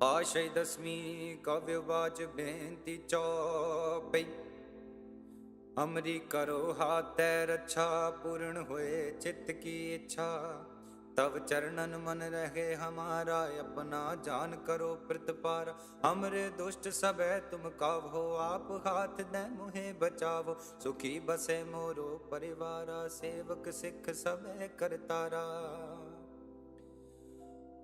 ਪਾਸ਼ੈ ਦਸਮੀ ਕਵਿ ਬਾਚ ਬੇਨਤੀ ਚੌਪਈ। ਅਮਰੀ ਕਰੋ ਹਾਤੈ ਰੱਛਾ, ਪੂਰਨ ਹੋਏ ਚਿੱਤ ਕੀ ਇੱਛਾ। ਤਬ ਚਰਨਨ ਮਨ ਰਹੇ ਹਮਾਰਾ, ਆਪਣਾ ਜਾਨ ਕਰੋ ਪ੍ਰਤਪਾਰ। ਹਮਰੇ ਦੁਸ਼ਟ ਸਭੈ ਤੁਮ ਕਾਵੋ, ਆਪ ਹਾਥ ਦੇ ਮੁਹੇ ਬਚਾਵੋ। ਸੁਖੀ ਬਸੇ ਮੋਰੋ, ਪਰਿਵਾਰਾ ਸੇਵਕ ਸਿੱਖ ਸਭੈ ਕਰਤਾਰਾ।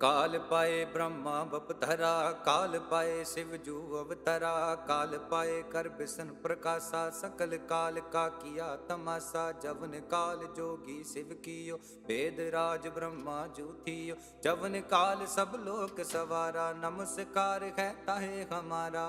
ਕਾਲ ਪਾਏ ਬ੍ਰਹਮਾ ਬਪਧਰਾ ਕਾਲ ਪਾਏ ਸਿਵ ਜੂ ਅਵਤਰਾ ਕਾਲ ਪਾਏ ਕਰ ਬਿਸ਼ਨ ਪ੍ਰਕਾਸ਼ਾ ਸਕਲ ਕਾਲ ਕਾ ਕੀਆ ਤਮਾਸਾ ਜਵਨ ਕਾਲ ਜੋਗੀ ਸਿਵ ਕੀਓ ਵੇਦ ਰਾਜ ਬ੍ਰਹਮਾ ਜੂਥੀਓ ਜਵਨ ਕਾਲ ਸਭ ਲੋਕ ਸਵਾਰਾ ਨਮਸਕਾਰ ਹੈ ਤਾਹੇ ਹਮਾਰਾ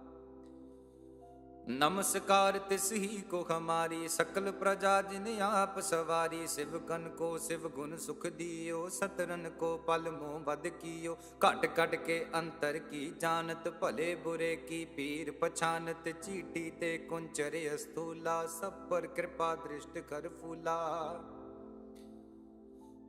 नमस्कार तिस ही को हमारी सकल प्रजा जिन आप सवारी शिव गण को शिव गुण सुख दियो सतरन को पल मोह बद कियो घट घट के अंतर की जानत भले बुरे की पीर पछानत चीटी ते कुंचरे स्थूला सब पर कृपा दृष्ट कर फूला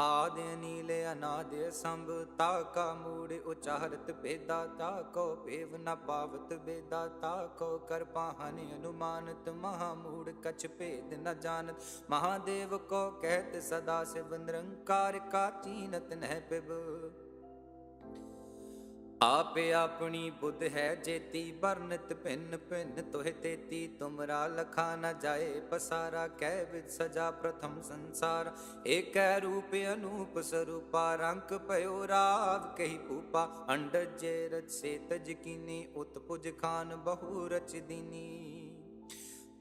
ਆਦਿ ਨੀਲ ਅਨਾਦ ਸੰਭ, ਤਾ ਕਾ ਮੂੜ ਉਚਾਰਤ ਭੇਦਾ ਤਾ ਕੋ ਪੇਵ ਨ ਪਾਵਤ ਬੇਦਾ, ਤਾ ਕੋ ਕਰ ਪਾਹਨ ਅਨੁਮਾਨਤ, ਮਹਾ ਮੂੜ ਕਛ ਭੇਦ ਨ ਜਾਣਤ। ਮਹਾਦੇਵ ਕੋ ਕਹਿਤ ਸਦਾ ਸਿਵ ਨਿਰੰਕਾਰ ਕਾ ਨਹਿ ਪਿਬ। ਆਪੇ ਆਪਣੀ ਬੁੱਧ ਹੈ ਜੇਤੀ, ਵਰਨਤ ਭਿੰਨ ਭਿੰਨ ਤੋਹਿ ਤੇਤੀ। ਤੁਮਰਾ ਲਖਾ ਨ ਜਾਏ ਪਸਾਰਾ ਕਹਿ ਵਿਦ ਸਜਾ ਪ੍ਰਥਮ ਸੰਸਾਰ। ਏਕੈ ਰੂਪ ਅਨੂਪ ਸਰੂਪਾ ਰੰਕ ਭਇਓ ਰਾਵ ਕਹੀ ਪੂਪਾ ਅੰਡ ਜੇ ਰਚ ਸੇ ਤਜ ਕੀਨੀ, ਉਤਪੁਜ ਖਾਨ ਬਹੁ ਰਚ ਦੀਨੀ।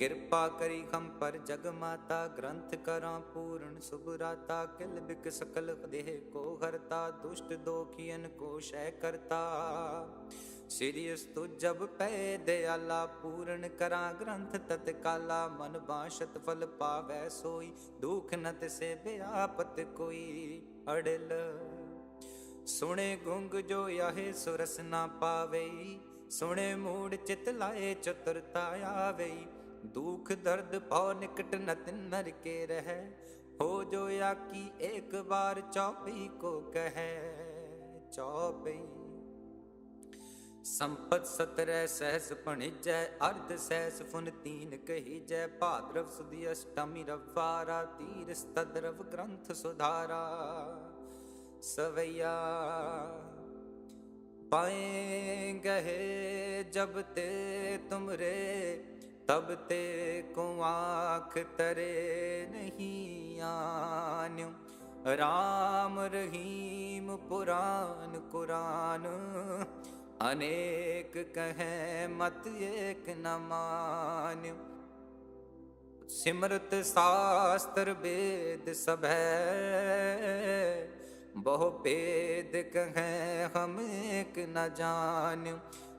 ਕਿਰਪਾ ਕਰੀ ਹਮ ਜਗ ਮਾਤਾ, ਗ੍ਰੰਥ ਕਰਾਂ ਪੂਰਨ ਸੁਭਰਾਤਾ ਕਿਲ ਬਿਕ ਸਕਲ ਦੇਹ ਕੋ ਹਰਤਾ, ਦੁਸ਼ਟ ਦੋਖੀਨ ਕੋ ਸ਼ੈ ਕਰਤਾ। ਸਿਰਿਯਸ ਤੁ ਜਬ ਪੈ ਦਿਆਲਾ, ਪੂਰਨ ਕਰਾਂ ਗ੍ਰੰਥ ਤਤਕਾਲਾ। ਮਨ ਬਾਸ਼ਤ ਫਲ ਪਾਵੈ ਸੋਈ, ਦੁਖ ਨਤ ਸੇ ਬਿਆਪਤ ਕੋਈ ਅੜਲ। ਸੁਣੇ ਗੁੰਗ ਜੋ ਆਹੇ ਸੁਰਸ ਨਾ ਪਾਵੇ ਸੁਣੇ ਮੂੜ ਚਿਤ ਲਾਏ ਚਤੁਰਤਾ ਆਵੇ ਦੁਖ ਦਰਦ ਪਉ ਨਿਕਟ ਨਤ ਨਰ ਕੇ ਰਹਿ। ਹੋ ਜੋ ਆਕੀ ਇੱਕ ਬਾਰ ਚੌਪਈ ਕੋ ਕਹੈ, ਚੌਪਈ। ਸੰਪਤ ਸਤਰੈ ਸਹਿਸ ਭਣਿਜੈ, ਅਰਧ ਸਹਿਸ ਫੁਨ ਤੀਨ ਕਹੀਜੈ। ਭਾਦਰਵ ਸੁਦੀ ਅਸ਼ਟਮੀ ਰਵਾਰਾ ਤੀਰ ਸਤਦਰਵ ਗ੍ਰੰਥ ਸੁਧਾਰਾ। ਸਵਈਆ, ਪਾਏ ਗਏ ਜਬ ਤੇ ਤੁਮਰੇ ਤਬ ਤੇ ਕੋ ਆਖ ਤਰੇ ਨਹੀਂ ਆਨਿਓ ਰਾਮ ਰਹੀਮ ਪੁਰਾਨ ਕੁਰਾਨ ਅਨੇਕ ਕਹੈ ਮਤ ਏਕ ਨ ਮਾਨਿਓ ਸਿਮਰਤ ਸਾਸਤਰ ਵੇਦ ਸਭੈ ਬਹੁ ਭੇਦ ਕਹੈ ਹਮ ਏਕ ਨ ਜਾਣਿ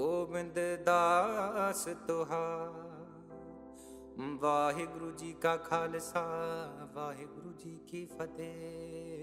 ਗੋਬਿੰਦ ਦਾਸ ਤੁਹਾਰ। ਵਾਹਿਗੁਰੂ ਜੀ ਕਾ ਖਾਲਸਾ ਵਾਹਿਗੁਰੂ ਜੀ ਕੀ ਫਤਿਹ।